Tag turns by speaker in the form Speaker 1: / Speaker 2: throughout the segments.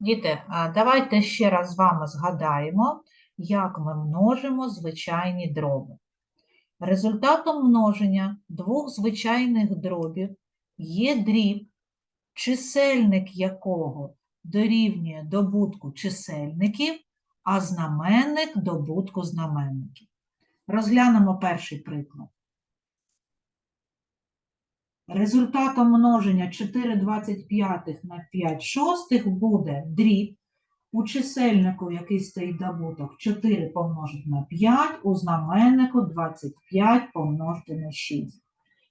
Speaker 1: Діти, давайте ще раз з вами згадаємо, як ми множимо звичайні дроби. Результатом множення двох звичайних дробів є дріб, чисельник якого дорівнює добутку чисельників, а знаменник добутку знаменників. Розглянемо перший приклад. Результатом множення 4,25 на 5 шостих буде дріб у чисельнику, який стоїть добуток, 4 помножити на 5, у знаменнику 25 помножити на 6.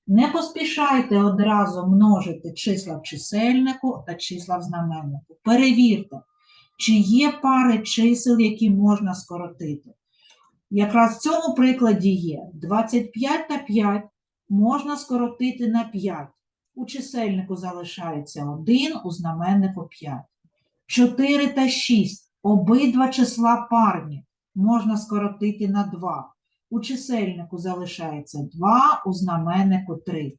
Speaker 1: Не поспішайте одразу множити числа в чисельнику та числа в знаменнику. Перевірте, чи є пари чисел, які можна скоротити. Якраз в цьому прикладі є 25 та 5 можна скоротити на 5. У чисельнику залишається 1, у знаменнику 5. 4 та 6 обидва числа парні можна скоротити на 2. У чисельнику залишається 2, у знаменнику 3.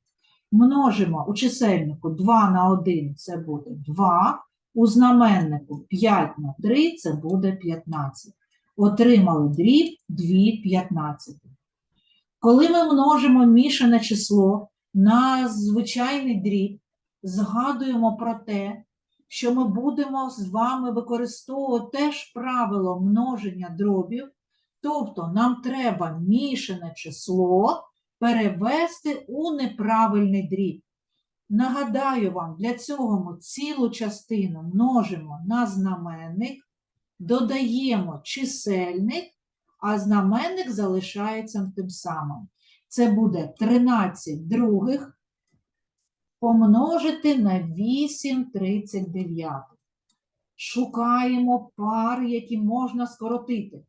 Speaker 1: Множимо у чисельнику 2 на 1 це буде 2, у знаменнику 5 на 3 це буде 15. Отримали дріб 2 15. Коли ми множимо мішане число на звичайний дріб, згадуємо про те, що ми будемо з вами використовувати теж правило множення дробів, тобто нам треба мішане число перевести у неправильний дріб. Нагадаю вам, для цього ми цілу частину множимо на знаменник, додаємо чисельник, а знаменник залишається тим самим. Це буде 13 других помножити на 8 39. Шукаємо пари, які можна скоротити.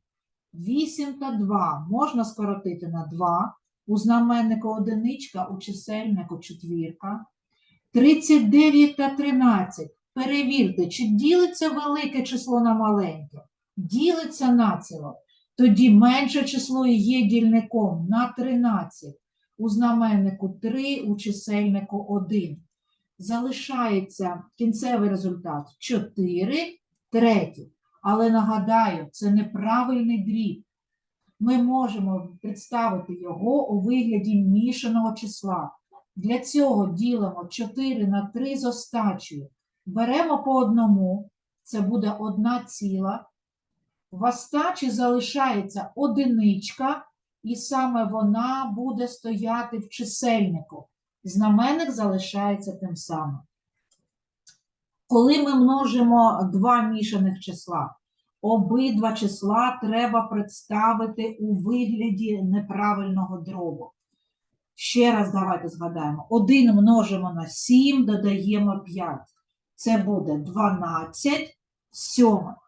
Speaker 1: 8 та 2 можна скоротити на 2, у знаменнику одиничка, у чисельнику четвірка. 39 та 13. Перевірте, чи ділиться велике число на маленьке. Ділиться націло. Тоді менше число є дільником на 13. У знаменнику 3, у чисельнику 1. Залишається кінцевий результат 4 треті. Але нагадаю, це неправильний дріб. Ми можемо представити його у вигляді мішаного числа. Для цього ділимо 4 на 3 з остачею. Беремо по одному, це буде 1 ціла. В залишається одиничка, і саме вона буде стояти в чисельнику. Знаменник залишається тим самим. Коли ми множимо два мішаних числа, обидва числа треба представити у вигляді неправильного дробу. Ще раз давайте згадаємо. 1 множимо на 7, додаємо 5. Це буде 12 сьомих.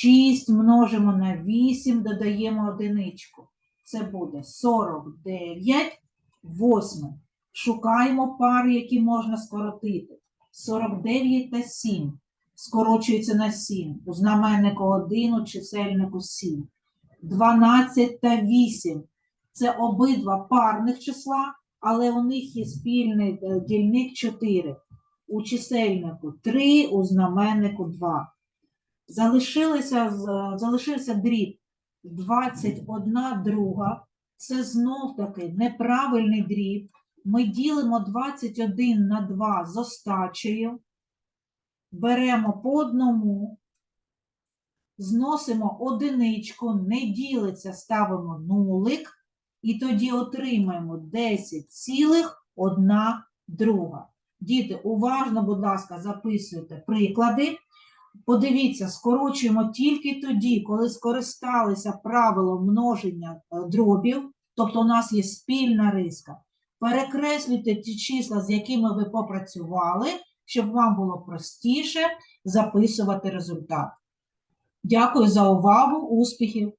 Speaker 1: 6 множимо на 8, додаємо одиничку. Це буде 49 восьмих. Шукаємо пари, які можна скоротити. 49 та 7 скорочується на 7. У знаменнику 1, у чисельнику 7. 12 та 8 це обидва парних числа, але у них є спільний е, дільник 4. У чисельнику 3, у знаменнику 2. Залишилося, залишився дріб 21 друга. Це знов таки неправильний дріб. Ми ділимо 21 на 2 з остачею. Беремо по одному, зносимо одиничку, не ділиться, ставимо нулик, і тоді отримаємо 10 цілих 1 друга. Діти, уважно, будь ласка, записуйте приклади. Подивіться, скорочуємо тільки тоді, коли скористалися правилом множення е, дробів, тобто у нас є спільна риска. Перекреслюйте ті числа, з якими ви попрацювали, щоб вам було простіше записувати результат. Дякую за увагу, успіхів!